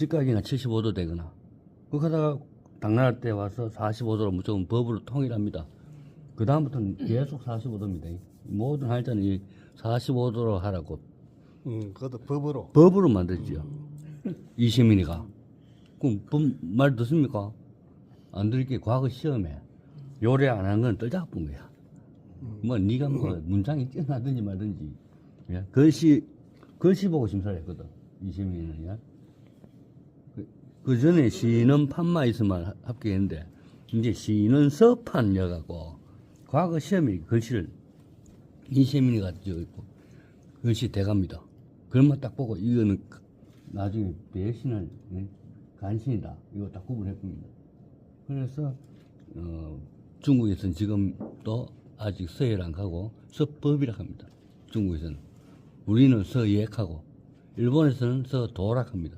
직각이나 75도 되거나 그 하다가 당나라 때 와서 45도로 무조건 법으로 통일합니다. 그 다음부터는 계속 45도입니다. 모든 할자는 이 45도로 하라고 음, 그것도 법으로. 법으로 만들지요. 이시민이가. 그럼 법말 듣습니까? 안 들을게 과거 시험에 요래 안 한 건 떨자뿐 거야. 뭐 네가 뭐 문장이 뛰어나든지 말든지 예? 글씨 글씨 보고 심사를 했거든 이시민은 예? 그, 그 전에 있으면 합- 합격했는데 이제 시는 서판 여가고 과거 시험에 글씨를 이시민이가 저 있고 글씨 대갑니다. 그것만 딱 보고 이거는 그- 나중에 배신을 예? 간신이다 이거 딱 구분했습니다. 그래서 어, 중국에서는 지금도 아직 서예를 안 가고 서법이라 합니다. 중국에서는 우리는 서예하고 일본에서는 서도락 합니다.